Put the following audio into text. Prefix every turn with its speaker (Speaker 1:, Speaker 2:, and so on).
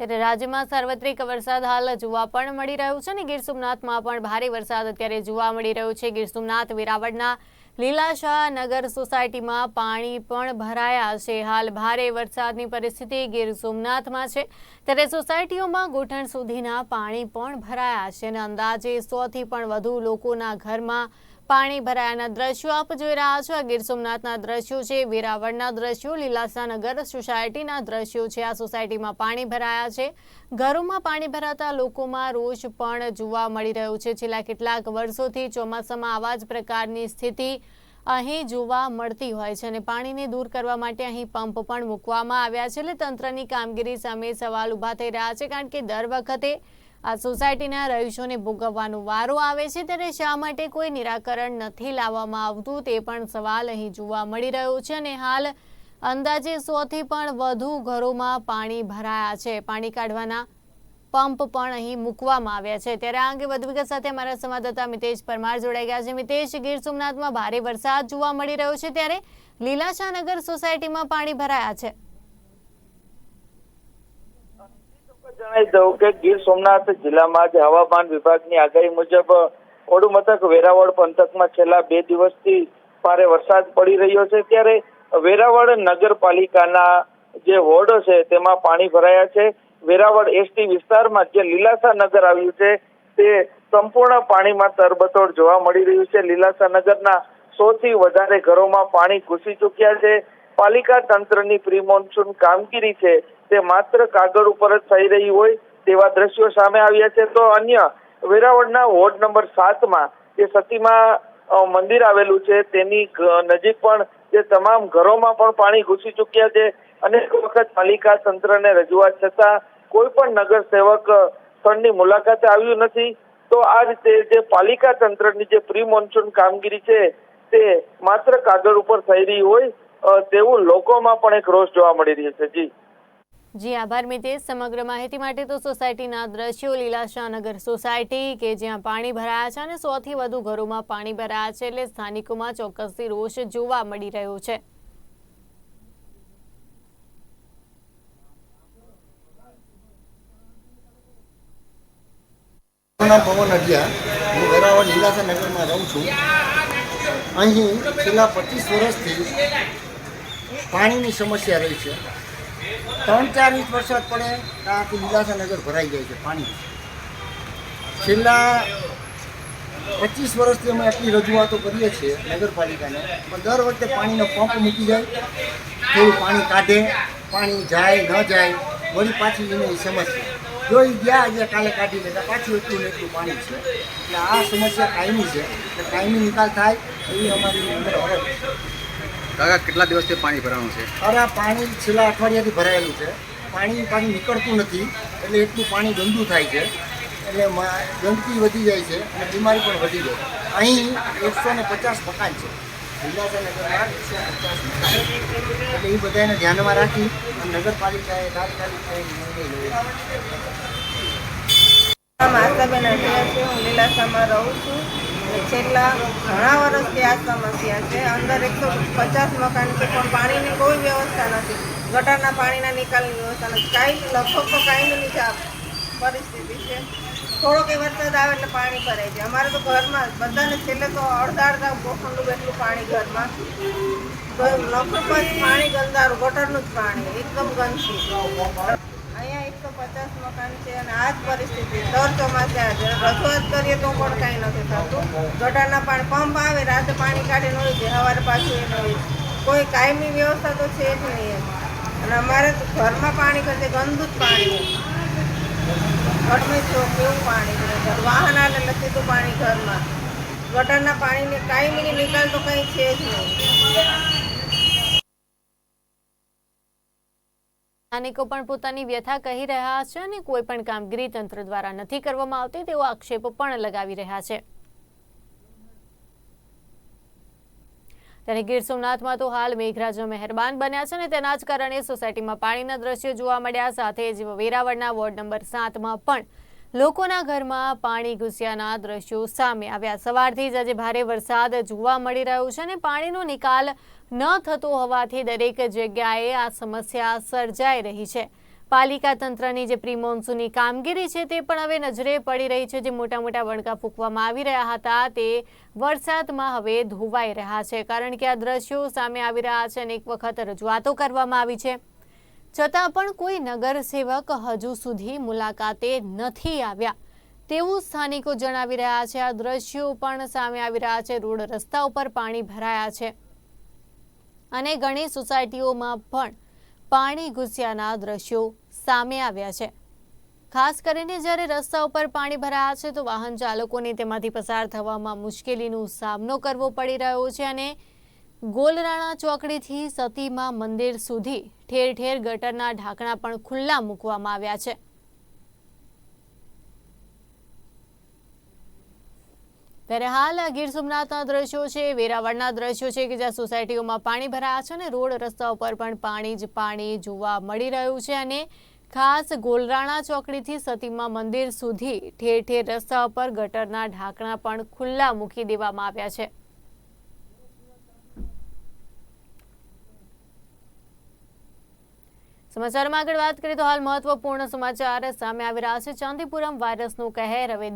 Speaker 1: ત્યારે રાજ્યમાં સાર્વત્રિક વરસાદ હાલ જોવા પણ મળી રહ્યો છે અને ગીર સોમનાથમાં પણ ભારે વરસાદ અત્યારે જોવા મળી રહ્યો છે. ગીર સોમનાથ, વેરાવળના લીલાશાહ નગર સોસાયટીમાં પાણી પણ ભરાયા છે. હાલ ભારે વરસાદની પરિસ્થિતિ ગીર સોમનાથમાં છે. ત્યારે સોસાયટીઓમાં ઘૂંટણ સુધીના પાણી પણ ભરાયા છે અને અંદાજે સોથી પણ વધુ લોકોના ઘરમાં પાણી ભરાયાના દ્રશ્યો આપ જોઈ રહ્યા છો. આ ગીર સોમનાથના દ્રશ્યો છે, વેરાવળના દ્રશ્યો લીલાસાનગર સોસાયટીના દ્રશ્યો છે. આ સોસાયટીમાં પાણી ભરાયા છે. ઘરોમાં પાણી ભરાતા લોકોમાં રોષ પણ જોવા મળી રહ્યો છે. છેલ્લા કેટલાક વર્ષોથી ચોમાસામાં આવા જ પ્રકારની સ્થિતિ અહીં જોવા મળતી હોય છે અને પાણીને દૂર કરવા માટે અહીં પંપ પણ મૂકવામાં આવ્યા છે. એટલે તંત્રની કામગીરી સામે સવાલ ઊભા થઈ રહ્યા છે, કારણ કે દર વખતે આ સોસાયટીના રહીશોને ભોગવવાનો વારો આવે છે ત્યારે શા માટે કોઈ નિરાકરણ નથી લાવવામાં આવતું તે પણ સવાલ અહીં જોવા મળી રહ્યો છે અને હાલ અંદાજે સોથી પણ વધુ ઘરોમાં પાણી ભરાયા છે. પાણી કાઢવાના પંપ પણ અહીં મૂકવામાં આવ્યા છે. ત્યારે આ અંગે વધુ વિગત સાથે અમારા સંવાદદાતા મિતેશ પરમાર જોડાઈ ગયા છે. મિતેશ, ગીર સોમનાથમાં ભારે વરસાદ જોવા મળી રહ્યો છે ત્યારે લીલાશાનગર સોસાયટીમાં પાણી ભરાયા છે.
Speaker 2: જણાવી દઉં કે ગીર સોમનાથ જિલ્લામાં જે હવામાન વિભાગની આગાહી મુજબ ઓડુ મથક વેરાવળ પંથકમાં છેલ્લા બે દિવસથી ભારે વરસાદ પડી રહ્યો છે. ત્યારે વેરાવળ નગરપાલિકાના જે વોર્ડો છે તેમાં પાણી ભરાયા છે. વેરાવળ એસટી વિસ્તારમાં જે લીલાસા નગર આવ્યું છે તે સંપૂર્ણ પાણીમાં તરબતોડ જોવા મળી રહ્યું છે. લીલાસા નગરના સૌથી વધારે ઘરોમાં પાણી ઘૂસી ચૂક્યા છે. પાલિકા તંત્રની પ્રી મોન્સૂન કામગીરી છે તે માત્ર કાગળ ઉપર જ થઈ રહી હોય તેવા દ્રશ્યો સામે આવ્યા છે. તો અન્ય વેરાવળના વોર્ડ નંબર સાતમાં જે સતીમાં મંદિર આવેલું છે, તેની નજીક પણ જે તમામ ઘરોમાં પણ પાણી ઘૂસી ચૂક્યા છે. અનેક વખત પાલિકા તંત્રને રજૂઆત છતાં કોઈ પણ નગર સેવક સ્થળની મુલાકાતે આવ્યું નથી. તો આ રીતે જે પાલિકા તંત્રની જે પ્રી મોન્સૂન કામગીરી છે તે માત્ર કાગળ ઉપર થઈ રહી હોય તેવું લોકોમાં પણ એક રોષ જોવા મળી રહ્યો છે. જી.
Speaker 1: જી, આભાર મિતેશ. સમગ્ર માહિતી માટે તો સોસાયટીના દ્રશ્યો લીલાશાહ નગર સોસાયટી કે જ્યાં પાણી ભરાયા છે અને સોથી વધુ ઘરોમાં પાણી ભરાયા છે એટલે સ્થાનિકોમાં ચોક્કસથી રોષ જોવા મળી રહ્યો છે.
Speaker 3: પવન અઢિયા. હું વેરાવળ લીલાસા નગરમાં રહું છું. અહીં છેલ્લા પચીસ વર્ષથી પાણીની સમસ્યા રહી છે. ત્રણ ચાર ઇંચ વરસાદ પડે તો આખું લીલાસા ભરાઈ જાય છે, પાણી. છેલ્લા પચીસ વર્ષથી અમે આટલી રજૂઆતો કરીએ છીએ નગરપાલિકાને, પણ દર વખતે પાણીનો પંપ મૂકી જાય, થોડું પાણી કાઢે, પાણી જાય, ન જાય, વળી પાછી એની સમસ્યા. જો એ ગયા આજે કાલે કાઢી લેતા, પાછું એટલું એટલું પાણી છે. એટલે આ સમસ્યા કાયમી છે. એટલે કાયમી નિકાલ થાય એવી અમારી અંદર
Speaker 4: કાકા કેટલા દિવસથી પાણી ભરાવાનું છે?
Speaker 3: અરે આ પાણી છેલ્લા અઠવાડિયાથી ભરાયેલું છે. પાણી પાણી નીકળતું નથી એટલે એટલું પાણી ગંદુ થાય છે. એટલે ગંદકી વધી જાય છે અને બીમારી પણ વધી જાય અહીં એકસો ને પચાસ મકાન છે. વિલાસનગરમાં એકસો પચાસ મકાન. એટલે એ બધાને ધ્યાનમાં રાખી અને નગરપાલિકાએ તાત્કાલિક કંઈ નિર્ણય લેવો
Speaker 5: આશાબેન અઢિયા છે હું લીલાસામાં રહું છું. છેલ્લા ઘણા વર્ષથી આ સમસ્યા છે. અંદર એકસો પચાસ મકાન છે, પણ પાણીની કોઈ વ્યવસ્થા નથી. ગટરના પાણીના નિકાલની વ્યવસ્થા નથી. કાંઈ લગભગ તો કાંઈ નથી પરિસ્થિતિ છે. થોડોક એ વરસાદ આવે એટલે પાણી ભરાય છે અમારે તો ઘરમાં બધાને છેલ્લે તો અડધા અડધા ગોઠણનું એટલું પાણી ઘરમાં. લગભગ પાણી ગંદારું, ગટરનું જ પાણી, એકદમ અહીંયા એકસો પચાસ મકાન છે અને આ જ પરિસ્થિતિ. દર ચોમાસે રજૂઆત કરીએ તો પણ કાંઈ નથી થતું. ગટારના પાણી પંપ આવે, રાતે પાણી કાઢીને હોય છે, સવારે પાછું એને હોય કોઈ કાયમી વ્યવસ્થા તો છે જ નહીં એમ. અને અમારે ઘરમાં પાણી કરશે ગંદુ જ પાણી ઘરમાં પાણી વાહન આવે એટલે સીધું પાણી ઘરમાં. ગટરના પાણીની કાયમીની નિકાલ તો કંઈ છે જ નહીં.
Speaker 1: સ્થાનિકો પણ પોતાની વ્યથા કહી રહ્યા છે અને કોઈ પણ કામગીરી તંત્ર દ્વારા નથી કરવામાં આવતી તેવો આક્ષેપો પણ લગાવી રહ્યા છે. ત્યારે ગીર સોમનાથમાં તો હાલ મેઘરાજો મહેરબાન બન્યા છે અને તેના જ કારણે સોસાયટીમાં પાણીના દ્રશ્યો જોવા મળ્યા સાથે જ વેરાવળના વોર્ડ નંબર સાતમાં પણ લોકોના ઘરમાં પાણી ઘૂસ્યાના દ્રશ્યો સામે આવ્યા. સવારથી જ આજે ભારે વરસાદ જોવા મળી રહ્યો છે અને પાણીનો નિકાલ ન થતો હોવાથી દરેક જગ્યાએ આ સમસ્યા સર્જાઈ રહી છે. પાલિકા તંત્રની જે પ્રી કામગીરી છે તે પણ હવે નજરે પડી રહી છે. જે મોટા મોટા વણકા ફૂંકવામાં આવી રહ્યા હતા તે વરસાદમાં હવે ધોવાઈ રહ્યા છે. કારણ કે આ દ્રશ્યો સામે આવી રહ્યા છે અને એક વખત રજૂઆતો કરવામાં આવી છે. છતાં પણ કોઈ નગરસેવક હજુ સુધી મુલાકાતે નથી આવ્યા. તેવું સ્થાનિકો જણાવી રહ્યા છે. આ દ્રશ્યો પણ સામે આવી રહ્યા છે. રોડ રસ્તા ઉપર પાણી ભરાયા છે. અને ઘણી સોસાયટીઓમાં પણ પાણી ઘૂસ્યાના દ્રશ્યો સામે આવ્યા છે. ખાસ કરીને જ્યારે રસ્તા ઉપર પાણી ભરાયા છે, તો વાહન ચાલકોને તેમાંથી પસાર થવામાં મુશ્કેલીનો સામનો કરવો પડી રહ્યો છે અને ગોલરાણા ચોકડીથી સતીમાં મંદિર સુધી ઠેર ઠેર ગટરના ઢાંકણા પણ ખુલ્લા મૂકવામાં આવ્યા છે. ત્યારે હાલ ગીર સોમનાથના દ્રશ્યો છે, વેરાવળના દ્રશ્યો છે કે જ્યાં સોસાયટીઓમાં પાણી ભરાયા છે અને રોડ રસ્તા ઉપર પણ પાણી જ પાણી જોવા મળી રહ્યું છે અને ખાસ ગોલરાણા ચોકડીથી સતીમા મંદિર સુધી ઠેર ઠેર રસ્તા ઉપર ગટરના ઢાંકણા પણ ખુલ્લા મૂકી દેવામાં આવ્યા છે. સમાચારમાં આગળ વાત કરીએ તો હાલ મહત્વપૂર્ણ સમાચાર સામે આવી રહ્યા છે. ચાંદીપુરમ વાયરસનું કહેર હવે